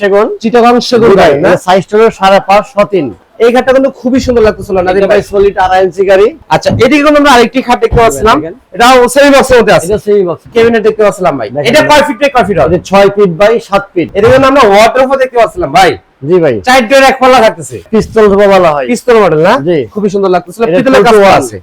সেগুন। চিটাগাং সেগুন ভাই না? সাইজটা হলো সাড়ে পাঁচ সতিন এই খাটটা কিন্তু খুবই সুন্দর লাগতেছিল নাদিম ভাই সলিড আড়াই ইঞ্চি গাড়ি। আচ্ছা এদিকে কিন্তু আমরা আরেকটি খাট দেখতে পাচ্ছিলাম। এটা সেমি বক্সের মধ্যে আছে। এটা সেই বক্স কেবিনেট দেখতে পাচ্ছিলাম ভাই। এটা কয় ফিট কয় ফিট হবে? এটা ছয় ফিট বাই সাত ফিট এদিকে কিন্তু আমরা ওয়াটারফল দেখতে পাচ্ছিলাম ভাই। জি ভাই। চার ডের এক পাল্লা থাকতেছে। পিস্তল ধোবা বলা হয়। পিস্তল মডেল না? জি। খুবই সুন্দর লাগতেছিল। পিতলের কাজ আছে।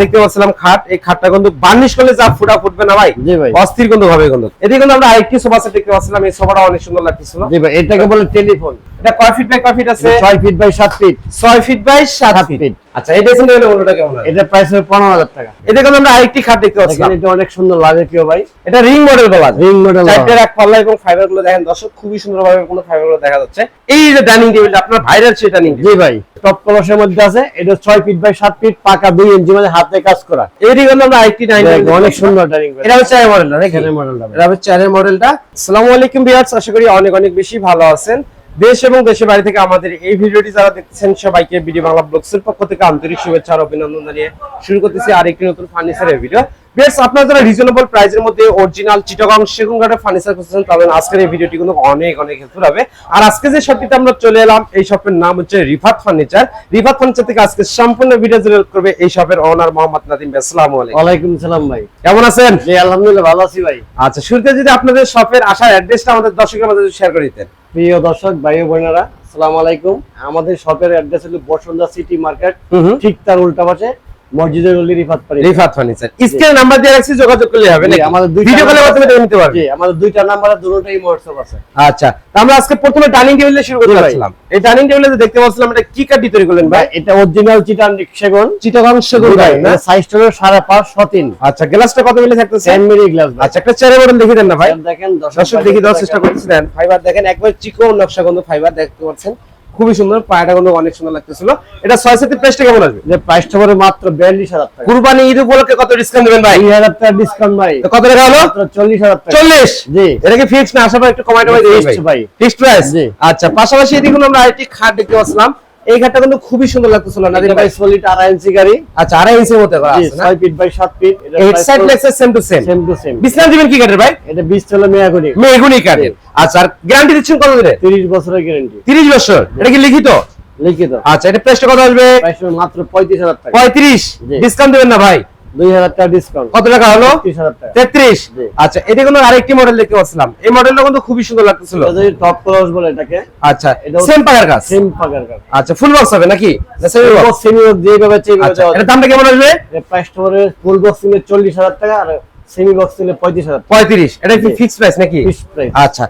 দেখতে পাচ্ছিলাম খাট। এই খাটটা কিন্তু বার্নিশ করলে যা ফুটা ফুটবে না ভাই? ভাই। অস্থির কিন্তু হবে কিন্তু। এটি কিন্তু আমরা আরেকটি সোফা সেট দেখতে পাচ্ছিলাম। এই সোফাটা অনেক সুন্দর লাগতেছিল। জি ভাই এটাকে বলে টেলিফোন। এটা কয় ফিট বাই কয় ফিট আছে? ছয় ফিট বাই সাত ফিট ছয় ফিট বাই সাত সাত ফিট ফিট। আচ্ছা এই ড্রেসিং টেবিলের মূল্যটা কেমন এটা প্রাইস হবে পনেরো হাজার টাকা। এদিকে কিন্তু আমরা আরেকটি খাট দেখতে পাচ্ছিলাম। এটা অনেক সুন্দর লাগে ভাই। এটা রিং মডেল বলা রিং মডেল এক পাল্লা এবং ফাইবারগুলো দেখেন দর্শক খুবই সুন্দরভাবে কোনো ফাইবারগুলো দেখা যাচ্ছে। এই যে ডাইনিং টেবিলটা আপনার ভাইরাল সেই ডাইনিং জি ভাই টপ কলসের মধ্যে আছে এটা ছয় ফিট বাই সাত ফিট পাকা দুই ইঞ্চি মানে হাতে কাজ করা। এদিকে কিন্তু আমরা আরেকটি ডাইনিং অনেক সুন্দর ডাইনিং এটা হচ্ছে চারের মডেলটা। এটা হচ্ছে চারের মডেলটা আসসালামু আলাইকুম ভিউয়ার্স আশা করি অনেক অনেক বেশি ভালো আছেন। দেশ এবং দেশের বাইরে থেকে আমাদের এই ভিডিওটি যারা দেখছেন সবাইকে বিডি বাংলা ব্লগসের পক্ষ থেকে আন্তরিক শুভেচ্ছা আর অভিনন্দন জানিয়ে শুরু করতেছি আরেকটি নতুন ফার্নিচারের ভিডিও বেশ আপনারা যারা রিজনেবল প্রাইসের মধ্যে অরিজিনাল চিটাগং সেগুন কাঠের ফার্নিচার খুঁজছেন তাহলে আজকের এই ভিডিওটি কিন্তু অনেক অনেক হেল্পফুল হবে। আর আজকে যে শপটিতে আমরা চলে এলাম এই শপের নাম হচ্ছে রিফাত ফার্নিচার রিফাত ফার্নিচার থেকে আজকে সম্পূর্ণ ভিডিও জেনারেট করবে এই শপের ওনার মোহাম্মদ নাদিম ভাই। আসসালামু আলাইকুম। ওয়ালাইকুম সালাম ভাই। কেমন আছেন? জি আলহামদুলিল্লাহ ভালো আছি ভাই। আচ্ছা শুরুতে যদি আপনাদের শপের আসার অ্যাড্রেসটা আমাদের দর্শকের মধ্যে শেয়ার করে দিতেন। প্রিয় দর্শক ভাই ও বোনেরা আসসালামু আলাইকুম। আমাদের শপের অ্যাড্রেস হলো বসুন্ধরা সিটি মার্কেট। ঠিক তার উল্টা পাশে মসজিদের গলি রিফাত পারি। রিফাত ফার্নিচার স্ক্রিনে নাম্বার দিয়ে রাখছি যোগাযোগ করলে হবে নাকি? আমাদের দুইটা ভিডিও কলের মাধ্যমে দেখে নিতে পারবে। জি আমাদের দুইটা নাম্বারে দুটোটাই হোয়াটসঅ্যাপ আছে। আচ্ছা আমরা আজকে প্রথমে ডাইনিং টেবিলে শুরু করতে যাচ্ছিলাম। এই ডাইনিং টেবিলে যে দেখতে পাচ্ছিলাম এটা কি কাঠি তৈরি করলেন ভাই? ভাই এটা অরিজিনাল চিটান সেগুন চিটাগাং সেগুন ভাই না? সাইজটা হলো আচ্ছা গ্লাসটা কত মিলি থাকতেছে? টেন মিলি গ্লাস আচ্ছা একটা চেয়ারের মডেল দেখিয়ে দেন না ভাই। দেখেন দেখি চেষ্টা করতেছিলেন ফাইবার দেখেন একবার চিকন নকশা ফাইবার দেখতে পাচ্ছেন। খুবই সুন্দর পায়াটা কিন্তু অনেক সুন্দর লাগতেছিল। এটা ছয় সাথে প্রাইসটা কেমন আসবে? যে প্রাইসটা পরে মাত্র বিয়াল্লিশ হাজার টাকা। কুরবানি ঈদ উপলক্ষে কত ডিসকাউন্ট দেবেন ভাই? দুই হাজার টাকা ডিসকাউন্ট ভাই। কত টাকা হলো? চল্লিশ হাজার টাকা। চল্লিশ? জি। এটা কি ফিক্স না আশা করি একটু কমাই টমাই ভাই। ফিক্সড প্রাইস জি। আচ্ছা পাশাপাশি এদিকে আমরা আরেকটি খাট দেখতে পাচ্ছিলাম। এই ঘাটটা কিন্তু খুবই সুন্দর লাগতেছিল নাদির ভাই? সলিড আড়াই ইঞ্চি গাড়ি। আচ্ছা আড়াই ইঞ্চি মতো করা আছে না? 6 feet by 7 feet head side legs same to same same to same বিছনা দিবেন কি কাঠের ভাই? এটা বিশ চলে মেয়াগুনি। মেয়াগুনি কাঠের। আচ্ছা আর গ্যারান্টি দিচ্ছেন কত দিনের 30 বছরের গ্যারান্টি 30 বছর। এটা কি লিখিত? লিখিত। আচ্ছা এটা প্রাইসটা কত আসবে? প্রাইস মাত্র পঁয়ত্রিশ হাজার টাকা। 35 জি। ডিসকাউন্ট দিবেন না ভাই? টাকা ডিসকাউন্ট কত টাকা হলো? ত্রিশ হাজার টাকা। 33 জি। আচ্ছা এটা কিন্তু আরেকটি মডেল দেখতে পাচ্ছিলাম। এই মডেলটা কিন্তু খুবই সুন্দর লাগতেছিল। টপ ক্লাস বলে এটাকে আচ্ছা সেম পাকার কাজ? সেম পাকার কাজ। আচ্ছা ফুল বক্স হবে নাকি? সেমি বক্স সেমি যেভাবে চেয়ে আচ্ছা দামটা কেমন আসবে? প্রাইসটা পড়ে ফুল বক্স নিলে চল্লিশ হাজার টাকা আর সেমি বক্স নিলে পঁয়ত্রিশ হাজার পঁয়ত্রিশ এটা কি। ফিক্স প্রাইস নাকি? আচ্ছা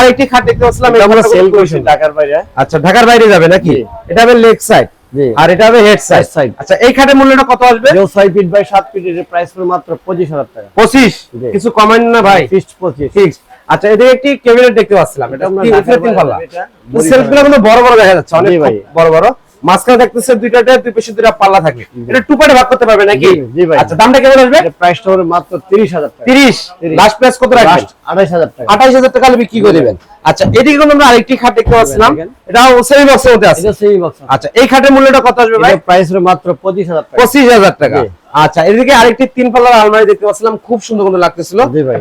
আরেকটি খাট দেখতে পাচ্ছিলাম সেল ঢাকার বাইরে। আচ্ছা ঢাকার বাইরে যাবে নাকি? এটা হবে লেগ সাইড আর এটা হবে হেড সাইড সাইড আচ্ছা এই খাটের মূল্যটা কত আসবে? যে ছয় ফিট বাই সাত ফিট এর প্রাইস পড়ে মাত্র পঁচিশ হাজার টাকা। পঁচিশ? জি। কিছু কমেন্ট না ভাই। ফিক্সড পঁচিশ। ফিক্স আচ্ছা এদিকে একটি ক্যাবিনেট দেখতে পাচ্ছিলাম। এটা আমরা তিন- পাল্লা বাইরে সেলফগুলো কিন্তু বড় বড় দেখা যাচ্ছে। অনেক। বড় বড়। মাঝখানে দেখতেছে দুইটাতে দুই পাশে দুইটা পাল্লা থাকে। এটা টু পার্টে ভাগ করতে পারবে নাকি। আচ্ছা দামটা কেমন আসবে? প্রাইসটা পড়ে মাত্র তিরিশ হাজার টাকা। 30 লাস্ট প্রাইস কত রাখবেন? লাস্ট আড়াইশ হাজার টাকা। আঠাইশ হাজার টাকা হলে বিক্রি করে দিবেন। আচ্ছা এদিকে কিন্তু আমরা আরেকটি খাট দেখতে পাচ্ছিলাম। এটা সেমি বক্সের মধ্যে আছে। এটা সেই বক্স আচ্ছা এই খাটের মূল্যটা কত আসবে ভাই? প্রাইস হলো মাত্র পঁচিশ হাজার টাকা। পঁচিশ হাজার টাকা। আচ্ছা এদিকে আরেকটি তিন পাল্লার আলমারি দেখতে পাচ্ছিলাম। খুব সুন্দর সুন্দর লাগতেছিল।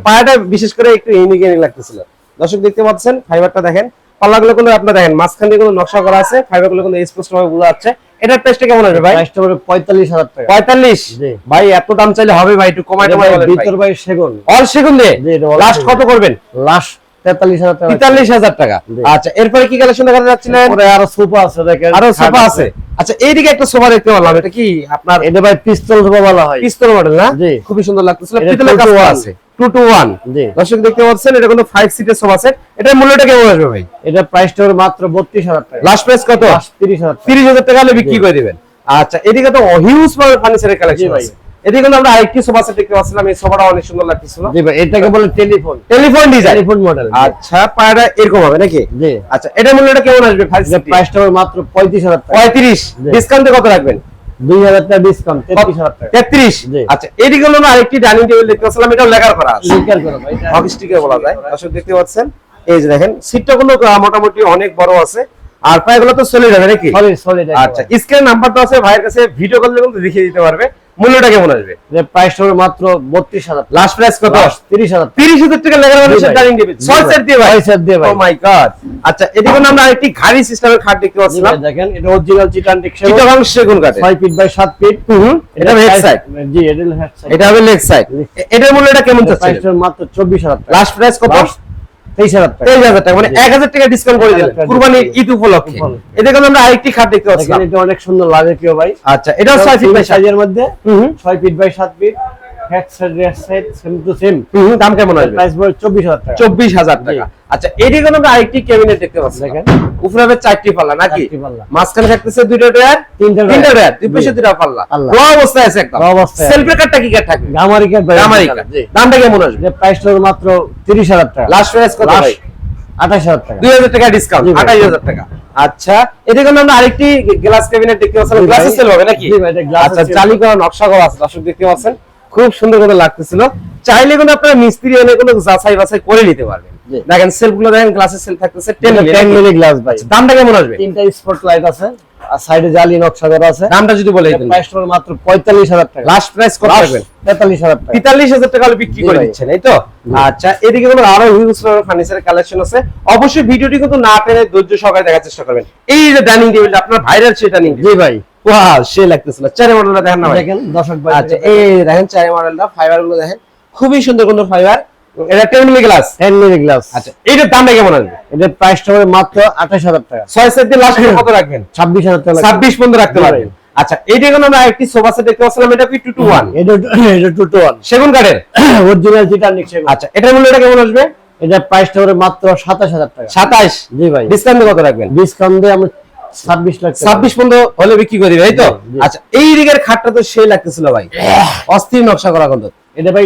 পায়াটা বিশেষ করে একটু ইউনিক ইউনিক লাগতেছিল। দর্শক দেখতে পাচ্ছেন ফাইবারটা দেখেন। পাল্লাগুলো কিন্তু আপনারা দেখেন মাঝখান দিয়ে নকশা করা আছে ফাইবারগুলো কিন্তু স্পষ্ট ভাবে বোঝা যাচ্ছে। এটার প্রাইসটা কেমন আসবে ভাই? প্রাইসটা হাজার টাকা। পঁয়তাল্লিশ? জি। ভাই এত দাম চাইলে হবে ভাই একটু কমাই ভাই বলেন ভিতর বাই সেগুন। অল সেগুন দিয়ে? লাস্ট কত করবেন? লাস্ট টাকা। টাকা। আচ্ছা এরপরে কি কালেকশন দেখাতে যাচ্ছিলেন পরে আরও সোফা আছে দেখেন। আরও সোফা আছে। আচ্ছা এইদিকে একটা সোফা দেখতে পারলাম। এটা কি আপনার এটা ভাই পিস্তল সোফা বলা হয়। পিস্তল মডেল না? খুবই সুন্দর লাগতেছিল। পিতলের কাজ আছে। 2 টু 1 দর্শক দেখতে পাচ্ছেন এটা কিন্তু 5 সিটের সোফা সেট এটার মূল্যটা কেমন আসবে ভাই? এটা প্রাইসটা হলো মাত্র বত্রিশ হাজার টাকা। লাস্ট প্রাইস কত? তিরিশ হাজার টাকা। 30000 টাকা হলে বিক্রি করে দিবেন। আচ্ছা এদিকে তো হিউজ ফার্নিচারের কালেকশন আছে। এদিকে কিন্তু আমরা আরেকটি সোফা সেট দেখতে পাচ্ছিলাম এই সোফাটা অনেক সুন্দর লাগতেছিল। জি ভাই এটাকে বলে telephone telephone design telephone model আচ্ছা পায়রা এরকম হবে নাকি? জি। আচ্ছা এটার মূল্যটা কেমন আসবে 5 এটা প্রাইসটা মাত্র পঁয়ত্রিশ হাজার টাকা। 35 ডিসকাউন্টে কত রাখবেন? দুই হাজার টাকা ডিসকাউন্ট তেত্রিশ হাজার টাকা। 33 আচ্ছা এদিকে হলো না আরেকটি ডাইনিং টেবিল দেখতে পাচ্ছিলাম এটাও লেখার করা আছে। লিকার করো হকি স্টিকার বলা যায়। দর্শক দেখতে পাচ্ছেন এই যে দেখেন সিটটা কিন্তু মোটামুটি অনেক বড় আছে। আর পায়গুলো তো চলে যাবে নাকি? আচ্ছা। স্ক্রিন নাম্বার তো আছে ভাইয়ের কাছে ভিডিও কল কিন্তু দেখিয়ে দিতে পারবে। মূল্যটা কেমন আসবে? যে প্রাইস হবে মাত্র বত্রিশ হাজার লাস্ট প্রাইস কত? তিরিশ হাজার তিরিশ হাজার টাকা লেখার মানুষের ভাই। ডাইনিং টেবিল জি সেট দিয়ে ভাই। ছয় set দিয়ে ভাই। ও মাই গড আচ্ছা এদিকে আমরা আরেকটি ঘাড়ি সিস্টেমের খাট দেখতে জি পাচ্ছিলাম। দেখেন এটা অরিজিনাল চিটান টেক্সচার চিটাগাং সেগুন কাঠে ছয় ফিট বাই সাত ফিট এটা হেড সাইড জি এটা হেড সাইড এটা হবে লেগ সাইড এটার মূল্যটা কেমন যাচ্ছে? প্রাইস মাত্র চব্বিশ হাজার টাকা। লাস্ট প্রাইস কত? তেইশ হাজার তেইশ হাজার টাকা মানে এক হাজার টাকা ডিসকাউন্ট করে দিলেন। 1000 টাকা কুরবানির। ঈদ উপলক্ষে। উপলক্ষে। এদিকে আমরা আরেকটি খাট দেখতে পাচ্ছি এটা অনেক সুন্দর লাগে কেউ ভাই। আচ্ছা এটা ছয় ফিট বাই সাইজ সাইজের মধ্যে ছয় ফিট বাই সাত ফিট দাম কেমন আসবে? প্রাইস টাকা। আচ্ছা আরেকটি ক্যাবিনেট দেখতে পাচ্ছি দেখেন। উপরে হবে চারটি পাল্লা নাকি? মাঝখানে থাকতেছে দুইটা ডয়ার তিনটা তিনটা ডয়ার দুই পাশে দুইটা পাল্লা। পাল্লা। র অবস্থায় আছে একদম। র অবস্থায় সেলফের কাটটা কি কাট থাকবে? গামারি কাঠ গামারি কাট দামটা কেমন আসবে? প্রাইস হবে মাত্র তিরিশ হাজার টাকা। লাস্ট প্রাইস কত ভাই? আঠাশ হাজার টাকা। ডিসকাউন্ট আচ্ছা আমরা আরেকটি গ্লাস ক্যাবিনেট দেখতে পাচ্ছি জি গ্লাসের সেল হবে নাকি? আচ্ছা চালি করা নকশা করা আছে দর্শক দেখতে পাচ্ছেন? খুব সুন্দর করে লাগতেছিল। চাইলে কিন্তু আপনারা মিস্ত্রি এনে কোনো যাচাই বাছাই করে নিতে পারবেন। দেখেন সেলফগুলো দেখেন গ্লাসের সেল থাকতেছে টেন টেন মিলি গ্লাস ভাই। দামটা কেমন আসবে? তিনটা স্পট লাইট আছে আর সাইডে জালি নকশা করা আছে। দামটা যদি বলে দিতেন। প্রাইস মাত্র পঁয়তাল্লিশ হাজার টাকা। লাস্ট প্রাইস কত রাখবেন? তেতাল্লিশ হাজার টাকা। তেতাল্লিশ হাজার টাকা হলে বিক্রি করে দিচ্ছেন এই তো? আচ্ছা এদিকে কিন্তু আরও হিউজ ফার্নিচারের কালেকশন আছে। অবশ্যই ভিডিওটি কিন্তু না টেনে ধৈর্য সহকারে দেখার চেষ্টা করবেন। এই যে ডাইনিং টেবিলটা আপনার ভাইরাল সেই ডাইনিং জি ভাই। ওয়াও সে লাগতেছিল চারে মডেলটা দেখেন না দেখেন দর্শক ভাই। আচ্ছা এই দেখেন চারে মডেলটা ফাইবারগুলো দেখেন। খুবই সুন্দর সুন্দর ফাইবার এটা গ্লাস গ্লাস আচ্ছা এইটার দামটা কেমন আসবে? এটার প্রাইসটা হবে মাত্র আঠাশ হাজার টাকা। ছয় সেট দিয়ে লাস্ট কত রাখবেন। ছাব্বিশ হাজার টাকা ছাব্বিশ পর্যন্ত রাখতে পারবেন। আচ্ছা এইটা কিন্তু আমরা একটি সোফা সেট দেখতে পাচ্ছিলাম। এটা কি এটা এটা সেগুন কাঠের? অরিজিনাল চিটার নিচ্ছে আচ্ছা এটার মূল্যটা কেমন আসবে? এটার প্রাইসটা হবে মাত্র সাতাশ হাজার টাকা। সাতাইশ জি ভাই। ডিসকাউন্ট কত রাখবেন? ডিসকাউন্ট দিয়ে আমরা ছাব্বিশ লাখ। ছাব্বিশ পর্যন্ত হলে বিক্রি করে এই তো? জি, জি। আচ্ছা এই দিকের খাটটা তো সেই লাগতেছিল ভাই। অস্থির নকশা করা কিন্তু এটা ভাই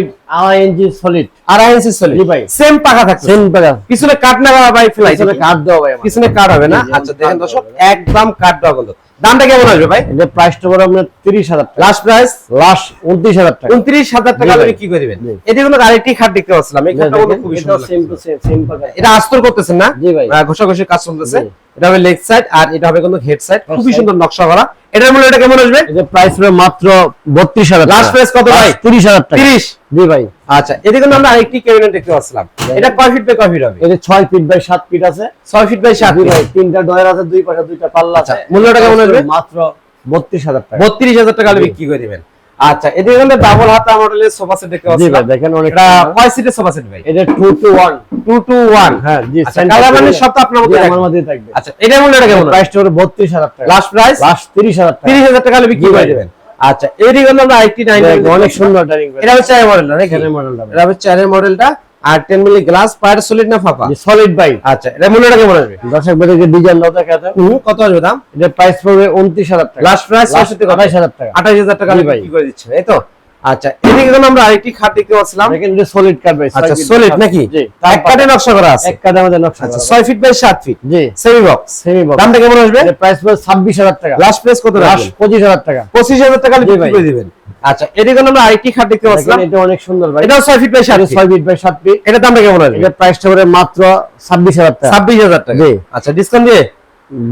ইঞ্চি সলিড ইঞ্চি চলে ভাই। সেম পাকা থাকছে। সেম টাকা পিছনে কাট না ভাই ফ্লাই পিছনে কাঠ দেওয়া ভাই পিছনে কাট হবে না? আচ্ছা দেখেন দর্শক একদম কাট দেওয়া কিন্তু দামটা কেমন আসবে ভাই? এটা প্রাইসটা পড়ে আপনার তিরিশ হাজার টাকা। লাস্ট প্রাইস লাস্ট উনত্রিশ হাজার টাকা। উনত্রিশ হাজার টাকা জি হলে ভাই। বিক্রি করে দিবেন জি। এতে কিন্তু আরেকটি খাট দেখতে পাচ্ছিলাম। এই খাটটা সুন্দর সেম সেম সেম টাকা এটা আস্তর করতেছেন না? জি ভাই। আহ, ঘষাঘষি কাজ চলতেছে। এটা হবে লেগ সাইড আর এটা হবে কিন্তু হেড সাইড খুবই সুন্দর নকশা করা। এটার মূল্য এটা কেমন আসবে? এটা প্রাইস হবে মাত্র Last price কত ভাই? টাকা। তিরিশ? জি ভাই। আচ্ছা এদিকে কিন্তু আমরা আরেকটি ক্যাবিনেট দেখতে পাচ্ছিলাম। এটা কয় ফিট বাই কয় ফিট হবে? এটা ছয় ফিট বাই সাত ফিট আছে। ছয় ফিট বাই সাত ফিট ভাই তিনটা ডয়ার আছে দুই পাশে দুইটা পাল্লা আচ্ছা, আছে। মূল্যটা কেমন আসবে? মাত্র বত্রিশ হাজার টাকা। বত্রিশ হাজার টাকা হলে বিক্রি করে দিবেন। আচ্ছা এদিকে কিন্তু ডাবল হাতা মডেলের সোফা সেট দেখতে জি ভাই দেখেন অনেক এটা। কয় সিটের সোফা সেট ভাই? এটা 2 টু ওয়ান টু টু 1 হ্যাঁ জি আচ্ছা, কালার মানে সব তো আপনার মধ্যে আমার মধ্যে থাকবে। আচ্ছা এটার মূল্যটা কেমন? প্রাইস হবে বত্রিশ হাজার টাকা। লাস্ট প্রাইস লাস্ট তিরিশ হাজার টাকা। তিরিশ হাজার টাকা হলে বিক্রি করে। দেবেন। আচ্ছা এদিকে কিন্তু আমরা আইটি 9 অনেক সুন্দর এটা হচ্ছে মডেলটা চারের মডেলটা এটা হচ্ছে মডেলটা আর টেন মিলি গ্লাস পায়ার সলিড না ফাঁপা? সলিড বাই আচ্ছা এটা মূল্যটা কেমন আসবে? দর্শক ডিজাইন হুম, কত আসবে দাম? এটা প্রাইস পড়বে উনত্রিশ হাজার টাকা। লাস্ট প্রাইস টাকা। আঠাশ হাজার টাকা জি ভাই। বিক্রি করে দিচ্ছেন এই তো? আচ্ছা এদিকে কিন্তু আমরা আরেকটি খাট দেখতে পাচ্ছিলাম দেখেন এটা সলিড কাট ভাই আচ্ছা সলিড নাকি? এক কাটে নকশা করা আছে। এক কাটে আমাদের নকশা আচ্ছা করা। ছয় ফিট বাই সাত ফিট জি। সেমি বক্স সেমি বক্স দামটা কেমন আসবে? প্রাইস পড়বে ছাব্বিশ হাজার টাকা। লাস্ট প্রাইস কত লাস্ট রাখবেন? পঁচিশ হাজার টাকা। পঁচিশ হাজার টাকা দিবেন। আচ্ছা এদিকে আমরা আরেকটি খাট দেখতে পাচ্ছিলাম। এটা অনেক সুন্দর ভাই। এটা ফিট বাই এটা ফিট বাই ফিট দামটা কেমন আসবে এটা প্রাইসটা পড়বে মাত্র ছাব্বিশ হাজার টাকা। ছাব্বিশ হাজার টাকা। জি। আচ্ছা ডিসকাউন্ট দিয়ে?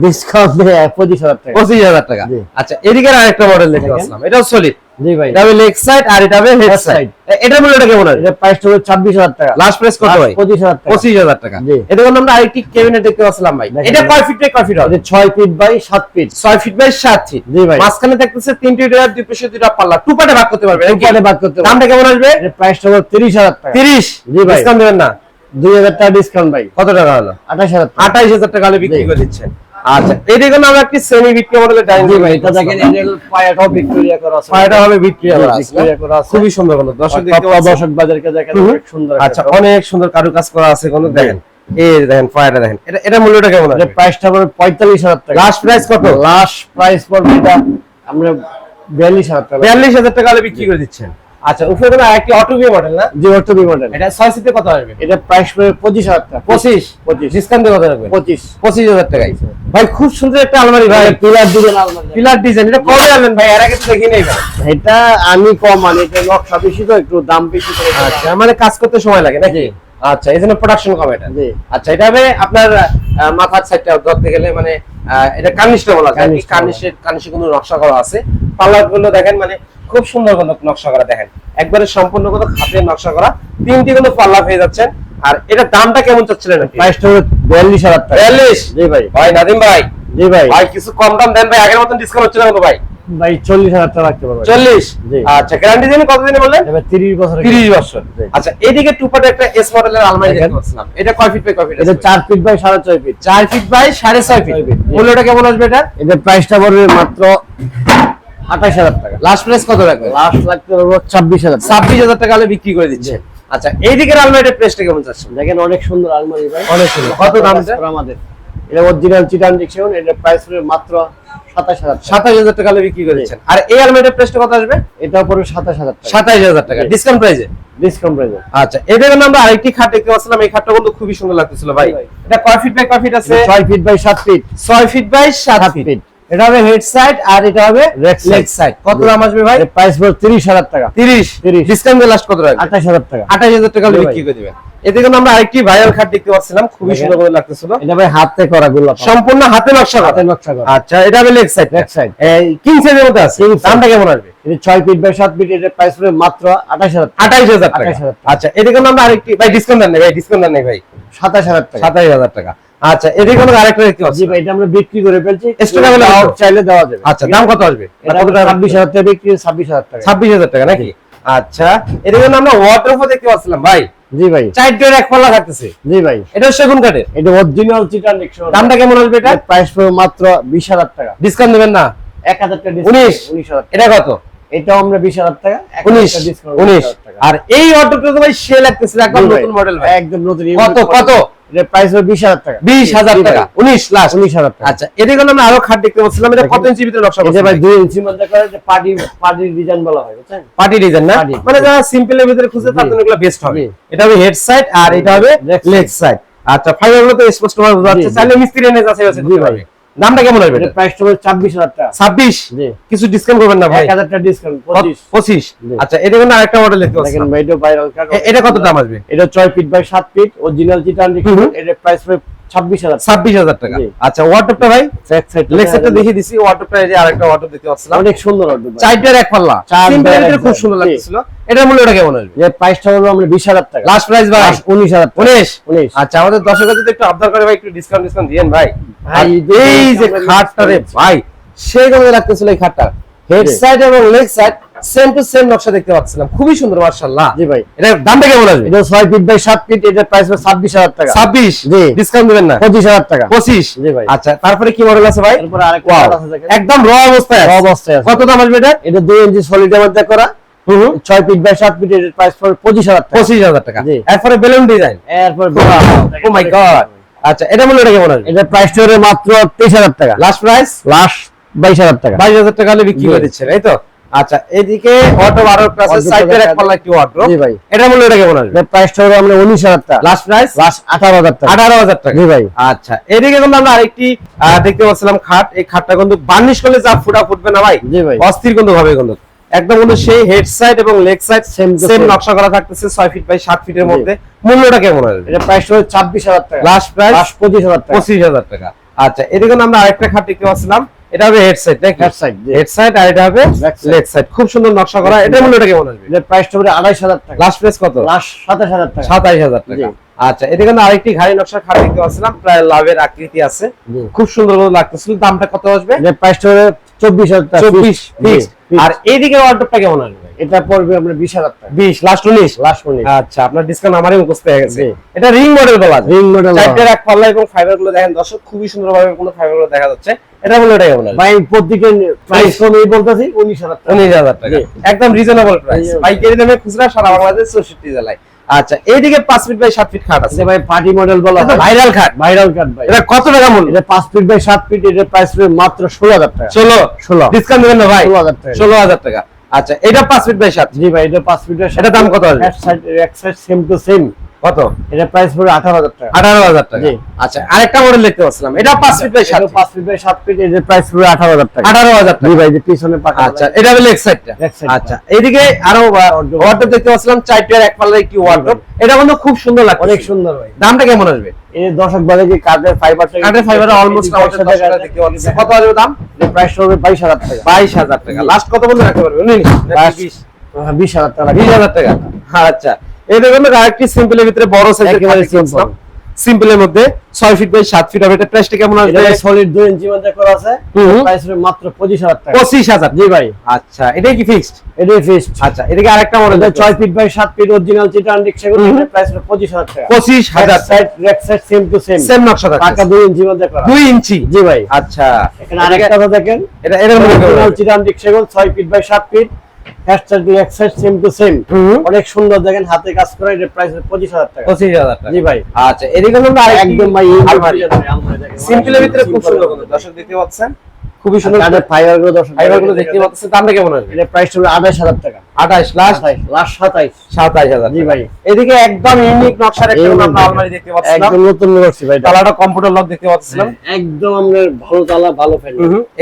ডিসকাউন্ট পঁচিশ হাজার টাকা। পঁচিশ হাজার টাকা। আচ্ছা এদিকে আরেকটা মডেল দেখতে দেখেন। এটাও সলিড জি ভাই। এটা লেগ সাইড আর এটা হবে হেড সাইড side। মূল্যটা কেমন আসবে এটা প্রাইসটা পড়বে ছাব্বিশ টাকা। লাস্ট প্রাইস কত ভাই পঁচিশ হাজার টাকা। পঁচিশ হাজার টাকা। এটা কিন্তু আমরা আরেকটি ক্যাবিনেট দেখতে পাচ্ছিলাম ভাই। এটা কয় ফিট বাই কয় ফিট হবে? এটা ফিট বাই সাত ফিট ছয় ফিট বাই সাত ফিট জি ভাই। মাঝখানে থাকতেছে তিনটি ডয়ার দুই পাশে দুইটা পাল্লা। টু পার্টে ভাগ করতে পারবে নাকি? দুপাটে বাদ করতে। দামটা কেমন আসবে? এটা হাজার টাকা। তিরিশ? জি ভাই। ডিসকাউন্ট দেবেন না? টাকা ডিসকাউন্ট ভাই। কত টাকা হলো? আঠাশ হাজার টাকা। আঠাইশ হাজার টাকা হলে বিক্রি করে দিচ্ছেন। আচ্ছা এদিকে আমরা একটি সেমি বিক্রি মডেলের ডাইনিং জি ভাই এটা দেখেন এটা পায়াটাও ভিক্টোরিয়া করা আছে। পায়টা হবে বিক্রি করা আছে ভিক্টোরিয়া করা আছে। খুবই সুন্দর কোনো দর্শক দেখতে দর্শক বাজারকে দেখেন অনেক সুন্দর আচ্ছা অনেক সুন্দর কারুকাজ করা আছে কোনো দেখেন এই দেখেন দেখেন এটা এটা মূল্যটা কেমন এটা আছে প্রাইসটা পড়বে পঁয়তাল্লিশ হাজার টাকা। লাস্ট প্রাইস কত? লাস্ট প্রাইস পড়বে এটা আমরা বিয়াল্লিশ হাজার টাকা। বিয়াল্লিশ হাজার টাকা হলে বিক্রি করে দিচ্ছেন। আচ্ছা উপরে কোনো আরেকটি অটোবি মডেল না? জি অটোবি মডেল এটা 6 সিটে কত আসবে এটা প্রাইস পড়বে পঁচিশ হাজার টাকা। পঁচিশ? পঁচিশ। ডিসকাউন্ট কত হাজার টাকায়। ভাই খুব সুন্দর একটা আলমারি ভাই। পিলার ডিজাইন আলমারি। পিলার ডিজাইন এটা কবে আনলেন ভাই? এর আগে তো দেখি নাই ভাই। এটা আমি কম মানে এটা নকশা বেশি তো একটু দাম বেশি করে। আচ্ছা মানে কাজ করতে সময় লাগে নাকি? আচ্ছা এই জন্য প্রোডাকশন কম এটা? আচ্ছা এটা হবে আপনার মাথার সাইডটা ধরতে গেলে মানে এটা কার্নিশটা বলা যায়। কার্নিশ কার্নিশে কোনো নকশা করা আছে। পাল্লারগুলো দেখেন মানে খুব সুন্দর কোনো নকশা করা দেখেন। একবারে সম্পূর্ণ কোনো হাতের নকশা করা। তিনটি কিন্তু পাল্লা পেয়ে যাচ্ছেন। আর এটার দামটা কেমন চাচ্ছিলেন প্রাইসটা হলো বিয়াল্লিশ হাজার টাকা। বিয়াল্লিশ? জি ভাই। ভাই নাদিম ভাই জি ভাই। ভাই কিছু কম দাম দেন ভাই আগের মতন ডিসকাউন্ট হচ্ছে না কত ভাই। ভাই চল্লিশ হাজার টাকা রাখতে পারবেন। আচ্ছা গ্যারান্টি দিন কতদিনে বললেন? এবার তিরিশ বছর তিরিশ বছর। জি। আচ্ছা এইদিকে টুপাটে একটা এস মডেলের আলমারি দেখতে পাচ্ছিলাম। এটা কয় ফিট বাই কয় ফিট এটা ফিট বাই সাড়ে ছয় ফিট চার ফিট বাই সাড়ে ছয় ফিট। মূল্যটা কেমন আসবে এটা এটা প্রাইসটা পড়বে মাত্র আঠাশ হাজার টাকা। লাস্ট প্রাইস কত রাখবে লাস্ট লাগতে পারব ছাব্বিশ হাজার টাকা। ছাব্বিশ হাজার টাকা হলে বিক্রি করে দিচ্ছে। আচ্ছা এইদিকের আলমারিটার প্রাইসটা কেমন যাচ্ছে দেখেন অনেক সুন্দর আলমারি ভাই। অনেক সুন্দর। কত দাম আমাদের। এটা অরিজিনাল চিটান ডিকশন এটা প্রাইস পড়বে মাত্র সাতাশ হাজার সাতাশ হাজার টাকা বিক্রি করেছেন আর এই আলমারিটার প্রাইসটা কত আসবে? এটা পড়বে সাতাশ হাজার সাতাশ হাজার টাকা। ডিসকাউন্ট প্রাইসে ডিসকাউন্ট প্রাইসে আচ্ছা এদের আমরা আরেকটি খাট দেখতে পাচ্ছিলাম এই খাটটা কিন্তু খুবই সুন্দর লাগতেছিল ভাই। এটা কয় ফিট বাই কয় ফিট আছে? ছয় ফিট বাই সাত ফিট ছয় ফিট বাই সাত ফিট এটা হবে হেড সাইড আর এটা হবে। লেগ সাইড কত দাম আসবে ভাই? প্রাইস পড়বে হাজার টাকা। তিরিশ। 30 ডিসকাউন্ট লাস্ট কত রাখবে? হাজার টাকা। আঠাশ হাজার টাকা। বিক্রি করে দিবেন। এতে কিন্তু আমরা আরেকটি ভাইরাল খাট দেখতে পাচ্ছিলাম খুবই সুন্দর করে লাগতেছিল। এটা ভাই হাতে করা গোলাপ সম্পূর্ণ হাতে নকশা। হাতে নকশা করা। আচ্ছা এটা হবে লেগ সাইড Leg side। এই কিং সাইজের মধ্যে আছে। দামটা কেমন আসবে? এটা ছয় ফিট বাই সাত ফিট এটা প্রাইস পড়বে মাত্র আঠাশ হাজার টাকা। আঠাইশ হাজার টাকা। 28,000 টাকা। আচ্ছা এদিকে আমরা আরেকটি ভাই ডিসকাউন্ট দেন ভাই ডিসকাউন্ট দেন ভাই। সাতাশ হাজার টাকা। সাতাইশ হাজার টাকা। আচ্ছা এদিকে আমরা আরেকটা দেখতে জি পাচ্ছি ভাই এটা আমরা বিক্রি করে ফেলছি। Extra টাকা দাও চাইলে দেওয়া যাবে। আচ্ছা দাম কত আসবে? এটা ছাব্বিশ হাজার টাকা বিক্রি ছাব্বিশ হাজার টাকা। ছাব্বিশ হাজার টাকা নাকি? আচ্ছা এদিকে আমরা ওয়াটারফল দেখতে পাচ্ছিলাম ভাই। জি ভাই। চার ডের এক পাল্লা থাকতেছে। জি ভাই। এটা সেগুন কাঠের। এটা অরিজিনাল চিটান ডিকশন দামটা কেমন আসবে এটা? প্রাইস মাত্র বিশ হাজার টাকা। ডিসকাউন্ট দেবেন না? এক হাজার টাকা উনিশ? উনিশ হাজার টাকা। এটা কত? এটাও আমরা বিশ হাজার টাকা এক উনিশ হাজার টাকা discount, উনিশ। আর এই অটোটা তো ভাই সে লাগতেছে একদম নতুন মডেল ভাই। একদম নতুন কত কত? প্রাইস টাকা। আচ্ছা এদিকে আমরা আরও খাট দেখতে পাচ্ছিলাম এটা কত ইঞ্চি ভিতরে নকশা এটা ভাই ভাই? দুই মধ্যে করে পার্টি ডিজাইন বলা হয় বুঝছেন? পার্টি ডিজাইন না? মানে যারা সিম্পল এর ভিতরে খুঁজে তার জন্য এগুলো বেস্ট হবে। এটা হবে হেড সাইড আর এটা হবে Leg লেগ সাইড আচ্ছা তো স্পষ্ট ভাবে বোঝা যাচ্ছে। চাইলে মিস্ত্রি এনে যাচ্ছে ভাই। দামটা কেমন হবে এটা? এটা প্রাইস হবে ছাব্বিশ হাজার টাকা। ছাব্বিশ? জি। কিছু ডিসকাউন্ট করবেন না ভাই? এক হাজার টাকা ডিসকাউন্ট পঁচিশ। পঁচিশ? জি। আচ্ছা এটা কিন্তু আরেকটা মডেল দেখতে দেখেন পাচ্ছি এটা ভাইরাল কার্ড এটা কত দাম আসবে? এটা ছয় ফিট বাই সাত ফিট অরিজিনাল হুম। এটা প্রাইস হবে ছাব্বিশ হাজার ছাব্বিশ হাজার টাকা। আচ্ছা ওয়াটারটা ভাই? ব্যাক সাইড লেগ সাইডটা দেখিয়ে দিছি ওয়াটারটা এই যে আরেকটা ওয়াটার দেখতে পাচ্ছিলাম। অনেক সুন্দর অর্ডার চারটার এক পাল্লা। চার সিম্পল দেড় এর এক খুব সুন্দর জি। এটার মূল্যটা কেমন আসবে? যে প্রাইসটা হলো আমরা বিশ হাজার টাকা। লাস্ট প্রাইস ভাই? উনিশ হাজার টাকা। উনিশ? উনিশ। আচ্ছা আমাদের দর্শকরা যদি একটু আবদার করে ভাই একটু ডিসকাউন্ট ডিসকাউন্ট দিয়েন ভাই। এই যে খাটটা রে ভাই সেই লাগতেছিল এই খাটটা হেড। সাইড এবং leg side same to same নকশা দেখতে পাচ্ছিলাম। খুবই সুন্দর মার্শাল্লাহ জি ভাই। এটার দামটা কেমন আসবে এটা ছয় ফিট বাই সাত ফিট এটার প্রাইস হবে টাকা। ছাব্বিশ? জি। ডিসকাউন্ট দিবেন না? টাকা। পঁচিশ? জি ভাই। আচ্ছা তারপরে কি মডেল আছে ভাই? এরপরে আরেকটা আছে দেখেন। একদম র অবস্থায় আছে। অবস্থায় আছে। কত দাম আসবে এটা? এটা দুই ইঞ্চি সলিডের মধ্যে করা। ছয় ফিট বাই সাত ফিট এটার প্রাইস পড়বে টাকা। পঁচিশ হাজার টাকা। এরপরে বেলুন ডিজাইন এরপর ও মাই গড আচ্ছা এটা মূল্যটা কেমন আসবে? এটার প্রাইস হবে মাত্র তেইশ হাজার টাকা। লাস্ট প্রাইস লাস্ট বাইশ হাজার টাকা। বাইশ হাজার টাকা হলে বিক্রি করে দিচ্ছে তাই তো? আচ্ছা এদিকে অটো ক্লাসের সাইডের এক পাল্লা একটি অটো জি ভাই। এটা মূল্যটা কেমন আসবে? প্রাইসটা হবে আমরা উনিশ হাজার টাকা। লাস্ট প্রাইস লাস্ট আঠারো হাজার টাকা। আঠারো হাজার টাকা। জি ভাই। আচ্ছা এদিকে কিন্তু আমরা আরেকটি দেখতে পাচ্ছিলাম খাট। এই খাটটা কিন্তু বার্নিশ করলে যা ফুটা ফুটবে না ভাই। জি ভাই। অস্থির কিন্তু হবে কিন্তু। একদম কিন্তু সেই হেড সাইড এবং লেগ সাইড to সেম নকশা করা থাকতেছে ছয় ফিট বাই সাত ফিটের মধ্যে। মূল্যটা কেমন আসবে? এটা প্রাইস হবে ছাব্বিশ হাজার টাকা। লাস্ট প্রাইস লাস্ট পঁচিশ হাজার টাকা। পঁচিশ হাজার টাকা। আচ্ছা এদিকে আমরা আরেকটা খাট দেখতে পাচ্ছিলাম। এটা হবে হেড সাইড নাকি হেড সাইড আর এটা হবে Back লেগ সাইড খুব সুন্দর নকশা করা। এটা। মূল্যটা কেমন আসবে? এটার প্রাইসটা হবে আড়াইশ হাজার টাকা। লাস্ট প্রাইস কত? লাস্ট সাতাশ হাজার টাকা। সাতাইশ হাজার টাকা। আচ্ছা এদিকে কিন্তু আরেকটি ঘাড়ি নকশা খাট দেখতে পাচ্ছিলাম প্রায় লাভের আকৃতি আছে। খুব সুন্দর লাগতেছিল। দামটা কত আসবে? এটার প্রাইসটা হবে চব্বিশ হাজার টাকা। চব্বিশ জি, fixed। fixed। আর এইদিকে অর্ডারটা কেমন আসবে? এটা পড়বে আমরা বিশ হাজার টাকা। বিশ লাস্ট উনিশ? লাস্ট উনিশ। আচ্ছা আপনার ডিসকাউন্ট আমারই মুখস্থ হয়ে গেছে। এটা রিং মডেল বলা রিং মডেল চারটের এক পাল্লা এবং ফাইবারগুলো দেখেন দর্শক খুবই সুন্দর ভাবে কোনো ফাইবারগুলো দেখা যাচ্ছে। এটা বলে এটা কেমন আসবে ভাই প্রত্যেকে প্রাইস কমে বলতেছি উনিশ হাজার টাকা। উনিশ হাজার টাকা। একদম রিজনেবল প্রাইস। পাইকারি দামে খুচরা সারা বাংলাদেশ চৌষট্টি জেলায়। আচ্ছা এইদিকে পাঁচ ফিট বাই সাত ফিট খাট আছে। ভাই পার্টি মডেল বলা হয়। ভাইরাল খাট। ভাইরাল কার্ড ভাই। এটা কত টাকা মূল্য? এটা পাঁচ ফিট বাই সাত ফিট এটার প্রাইস মাত্র ষোলো হাজার টাকা। ষোলো? ষোলো। ডিসকাউন্ট দেবেন না ভাই? ষোলো হাজার টাকা। ষোলো হাজার টাকা। আচ্ছা এটা পাঁচ ফিট বাই সাত? জি ভাই এটা পাঁচ ফিটের এটার দাম কত আসবে? এক সাইড সেম টু সেম কত? এটা প্রাইস পড়বে আঠারো হাজার টাকা। আঠারো হাজার টাকা। জি। আচ্ছা আরেকটা মডেল দেখতে পাচ্ছিলাম। এটা পাঁচ ফিট বাই সাত এটা পাঁচ ফিট বাই সাত ফিট এটার প্রাইস পড়বে আঠারো হাজার টাকা। আঠারো হাজার জি টাকা ভাই যে পিছনে পাকা আচ্ছা এটা হলো লেগ সাইডটা। আচ্ছা এইদিকে আরও ওয়ার্ডরোব দেখতে পাচ্ছিলাম চারটার এক পাল্লার একটি ওয়ার্ডরোব এটা কিন্তু খুব সুন্দর লাগছে। অনেক সুন্দর ভাই। দামটা কেমন আসবে? এই দর্শক বলে যে কাঠের ফাইবার কাঠের ফাইবার অলমোস্ট আমাদের দেখতে পাচ্ছে। কত আসবে দাম? প্রাইস পড়বে বাইশ হাজার টাকা। বাইশ হাজার টাকা। লাস্ট কত বলতে রাখতে পারবে? হ্যাঁ, বিশ হাজার টাকা বিশ হাজার টাকা। আচ্ছা এই দেখুন আরেকটি সিম্পলের ভিতরে বড় সাইজের একেবারে সিম্পল সিম্পলের মধ্যে ছয় ফিট বাই সাত ফিট হবে। এটা প্রাইসটা কেমন আসবে? এটা সলিড দুই ইঞ্চি মধ্যে করা আছে। প্রাইস পড়বে মাত্র পঁচিশ হাজার টাকা। পঁচিশ হাজার। জি ভাই। আচ্ছা এটাই কি ফিক্সড এটাই ফিক্সড আচ্ছা আরেকটা মডেল এটা ফিট বাই সাত ফিট অরিজিনাল চিটান রিক্সা প্রাইস পড়বে পঁচিশ টাকা। পঁচিশ হাজার। Side rake side same to same same নকশা পাকা থাকছে দুই ইঞ্চি মধ্যে করা দুই ইঞ্চি জি ভাই। আচ্ছা। এখানে আরেকটা তো দেখেন। এটা এটার মধ্যে অরিজিনাল চিটান রিক্সা ছয় ফিট বাই সাত ফিট সেম টু সেম অনেক সুন্দর দেখেন হাতে কাজ করা প্রাইস পঁচিশ হাজার টাকা। পঁচিশ হাজার টাকা। জি ভাই। আচ্ছা এদিকে আমরা একদম ভাই সিম্পলের ভিতরে খুব সুন্দর দর্শক দেখতে পাচ্ছেন? খুবই সুন্দর। কাঠের ফাইবারগুলো দর্শক ফাইবারগুলো দেখতে পাচ্ছেন দামটা কেমন আসবে এটা প্রাইস হবে টাকা। আঠাশ লাস্ট লাস্ট সাতাইশ। সাতাশ হাজার জি ভাই। এদিকে একদম ইউনিক নকশার একটা আমরা আলমারি দেখতে পাচ্ছিলাম। একদম নতুন করছি ভাই। কালারটা কম্পিউটার লক দেখতে পাচ্ছিলাম। একদম আমরা ভালো তালা ভালো ফ্যান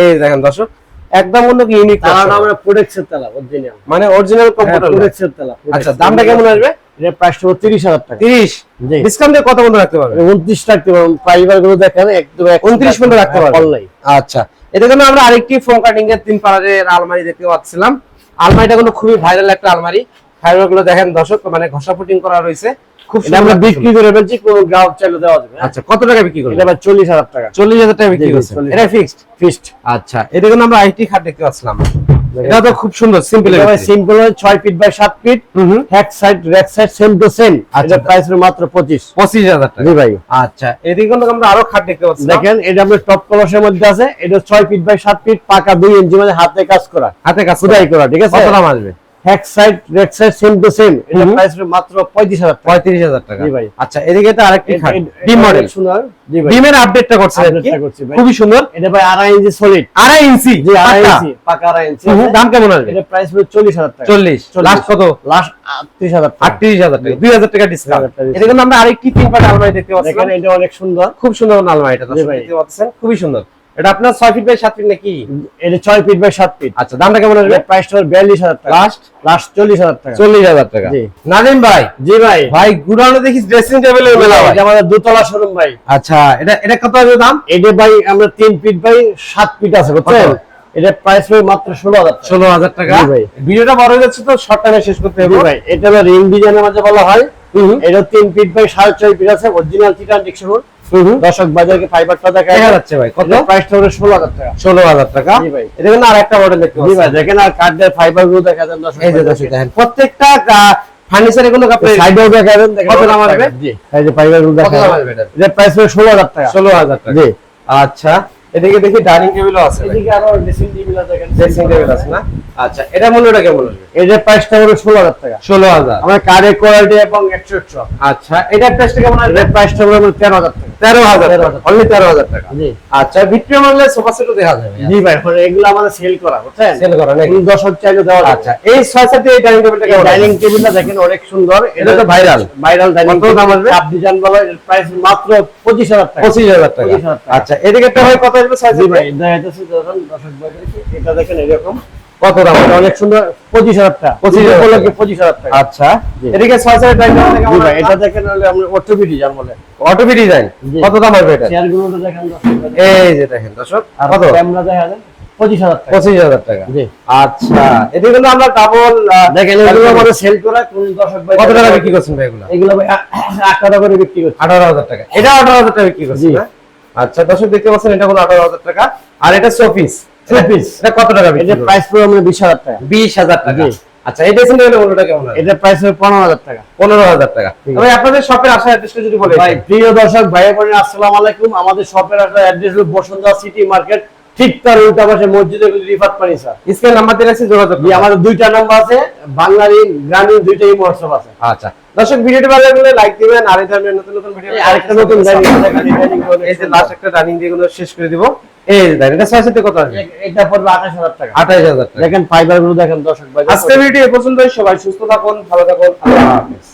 এই দেখেন দর্শক একদম অন্য ইউনিক তালাটা আমরা তালা অরিজিনাল মানে অরিজিনাল কম্পিউটার তালা আচ্ছা দামটা কেমন আসবে? এটা প্রাইস হবে তিরিশ হাজার টাকা। তিরিশ? জি। ডিসকাউন্ট দিয়ে কত রাখতে পারবে উনত্রিশ রাখতে পারবেন ফাইবারগুলো দেখেন একদম 29 পর্যন্ত রাখতে পারবেন। পারলাই আচ্ছা এদিকে না আমরা আরেকটি ফোন কাটিং এর তিন পাড়ের আলমারি দেখতে পাচ্ছিলাম। আলমারিটা কিন্তু খুবই ভাইরাল একটা আলমারি। ফাইবারগুলো দেখেন দর্শক মানে ঘষা ফুটিং করা রয়েছে। খুব আমরা সুন্দর বিক্রি করে ফেলছি। কোন গ্রাহক চাইলে দেওয়া যাবে হ্যাঁ? আচ্ছা কত টাকা বিক্রি করবে এটা চল্লিশ হাজার টাকা। চল্লিশ হাজার টাকা বিক্রি জি, করছে 40,000 এটা ফিক্সড ফিক্সড আচ্ছা এদিকে না আমরা আইটি খাট দেখতে পাচ্ছিলাম। এটা তো খুব সুন্দর simple simple feet by feet hack side রেক সাইড সেম টু সেম আচ্ছা। প্রাইস মাত্র পঁচিশ। পঁচিশ হাজার টাকা। জি ভাই। আচ্ছা এদিকে কিন্তু আমরা আরও খাট দেখতে পাচ্ছি দেখেন এটা আপনার টপ কলসের মধ্যে আছে। এটা ছয় ফিট বাই সাত ফিট পাকা দুই ইঞ্চি মানে হাতে কাজ করা। হাতে কাজ খুদাই করা ঠিক আছে? কত দাম আসবে? হ্যাক সাইড রেক সাইড সেম টু সেম এটা প্রাইস মাত্র টাকা। টাকা। জি ভাই। আচ্ছা এদিকে তো আরেকটি খাট এ- মডেল সুন্দর। জি ভাই। ডিমের আপডেটটা করছে। আর কি Update টা করছি ভাই। খুবই সুন্দর। এটা ভাই আড়াই ইঞ্চি সলিড আড়াই ইঞ্চি জি আড়াই ইঞ্চি পাকা আড়াই ইঞ্চি দাম কেমন আসবে? এটা প্রাইস হলো চল্লিশ হাজার টাকা। চল্লিশ। লাস্ট কত? লাস্ট আটত্রিশ হাজার টাকা। আটত্রিশ হাজার টাকা। দুই হাজার টাকা ডিসকাউন্ট 2000 টাকা এদিকে আমরা আরেকটি তিন পাট আলমারি দেখতে পাচ্ছি এটা অনেক সুন্দর। খুব সুন্দর আলমারি এটা দেখতে পাচ্ছেন? খুবই সুন্দর। এটা আপনার ছয় ফিট বাই সাত ফিট নাকি? এটা ছয় ফিট বাই সাত ফিট আচ্ছা দামটা কেমন আসবে? এটা প্রাইস হলো বিয়াল্লিশ টাকা। লাস্ট লাস্ট চল্লিশ হাজার টাকা। চল্লিশ হাজার টাকা। জি। নাজিম ভাই। জি ভাই। ভাই গুড়ানো দেখি ড্রেসিং টেবিলের মেলা ভাই এটা আমাদের দুতলা শোরুম ভাই। আচ্ছা এটা এটা কত আসবে দাম? এটা ভাই আমরা তিন ফিট বাই সাত ফিট আছে বুঝছেন? এটা প্রাইস হবে মাত্র ষোলো হাজার টাকা। ষোলো হাজার টাকা। জি ভাই। ভিডিওটা বড় হয়ে যাচ্ছে তো শর্ট টাইমে শেষ করতে হবে। ভাই এটা রিং ডিজাইনের মধ্যে বলা হয়। হুম। এটা তিন ফিট বাই সাড়ে ছয় ফিট আছে অরিজিনাল চিটান ডিকশন দর্শক বাজারকে ফাইবারটা দেখা যাচ্ছে ভাই কত? প্রাইসটা হলো ষোলো হাজার টাকা। ষোলো হাজার টাকা। এটা কিন্তু আরেকটা মডেল দেখতে ভাই দেখেন আর কাঠের ফাইবারগুলো দেখা যান দর্শক দেখেন। প্রত্যেকটা ফার্নিচার এগুলো আপনি সাইডেও দেখা যান দেখেন কত দাম আসবে? জি। এই যে ফাইবারগুলো দেখা দাম এটা প্রাইস হবে ষোলো হাজার টাকা। ষোলো হাজার টাকা। জি আচ্ছা। এদিকে দেখি ডাইনিং টেবিলও আছে এদিকে আরও ড্রেসিং টেবিল দেখেন। ড্রেসিং টেবিল আছে না? আচ্ছা এটা মূল্যটা কেমন আসবে? এটার প্রাইসটা হলো ষোলো হাজার টাকা। ষোলো হাজার। আমার কার্ডের কোয়ালিটি এবং একশো একশো আচ্ছা। এটার প্রাইসটা কেমন আসবে? এটার প্রাইসটা হলো তেরো হাজার টাকা। তেরো হাজার অনলি তেরো হাজার। টাকা। জি। আচ্ছা ভিক্টোরিয়া মডেলে সোফা সেটও দেখা যাবে। জি ভাই এগুলো আমাদের সেল করা বুঝছেন? সেল করা নাকি? কোন দর্শক চাইলে দেওয়া আচ্ছা এই ছয় সাথে এই ডাইনিং টেবিলটা ডাইনিং টেবিলটা দেখেন অনেক সুন্দর। এটা তো viral। ভাইরাল ডাইনিং কত দাম আসবে? কাপ ডিজাইন বলা এর প্রাইস মাত্র পঁচিশ হাজার টাকা। পঁচিশ হাজার টাকা। 25,000 টাকা। আচ্ছা এদিকে একটা হয় কত আসবে? ছয় জি ভাই দেখাইতেছি যখন দর্শক এটা দেখেন এরকম। কত দাম? অনেক সুন্দর পঁচিশ হাজার টাকা। 25,000 টাকা। উপলক্ষে পঁচিশ হাজার টাকা। আচ্ছা। এদিকে ছয় কেমন ভাই এটা দেখেন অটোপি ডিজাইন বলে। অটোপি ডিজাইন কত দাম আসবে এটা? এই যে দেখেন দর্শক আর কত? ক্যামেরা দেখা যায় পঁচিশ হাজার টাকা। পঁচিশ হাজার টাকা। আচ্ছা কিন্তু আমরা ডাবল দেখেন এগুলো আমাদের সেল করা কোন দর্শক ভাই কত টাকা বিক্রি করছেন ভাই এগুলো? এগুলো ভাই টাকা করে বিক্রি করছে। আঠারো হাজার টাকা। এটা আঠারো হাজার টাকা বিক্রি করছেন জি। আচ্ছা দর্শক দেখতে পাচ্ছেন এটা হলো আঠারো হাজার টাকা। আর এটা Showpiece। এটা কত টাকা এটা প্রাইস পড়বে আমরা বিশ হাজার টাকা। বিশ হাজার টাকা। আচ্ছা এই ড্রেসিং টেবিলের মূল্যটা কেমন এটা প্রাইস হবে পনেরো হাজার টাকা। পনেরো হাজার টাকা। তবে আপনাদের শপের আসার অ্যাড্রেসটা যদি বলে ভাই প্রিয় দর্শক ভাই বোনেরা আসসালামু আলাইকুম। আমাদের শপের একটা অ্যাড্রেস হলো বসুন্ধরা সিটি মার্কেট ঠিক তার উল্টা পাশে মসজিদের রিফাত পানি স্যার স্ক্রিন নাম্বার দিয়ে রাখছি যোগাযোগ আমাদের দুইটা নাম্বার আছে বাংলারি গ্রামীণ দুইটাই হোয়াটসঅ্যাপ আছে। আচ্ছা। দর্শক ভিডিওটি ভালো লাগলে লাইক দিবেন আর এই ধরনের নতুন নতুন ভিডিও এই আরেকটা নতুন জানি এই এই যে লাস্ট একটা রানিং দিয়ে গুলো শেষ করে দিব। এই যে দেখেন এটা সাইজ কত আছে এটা পড়বে আঠাশ হাজার টাকা। আঠাইশ হাজার টাকা। দেখেন ফাইবারগুলো দেখেন দর্শক ভাই। আজকের ভিডিও পছন্দ পর্যন্তই সবাই সুস্থ থাকুন ভালো থাকুন আল্লাহ হাফেজ।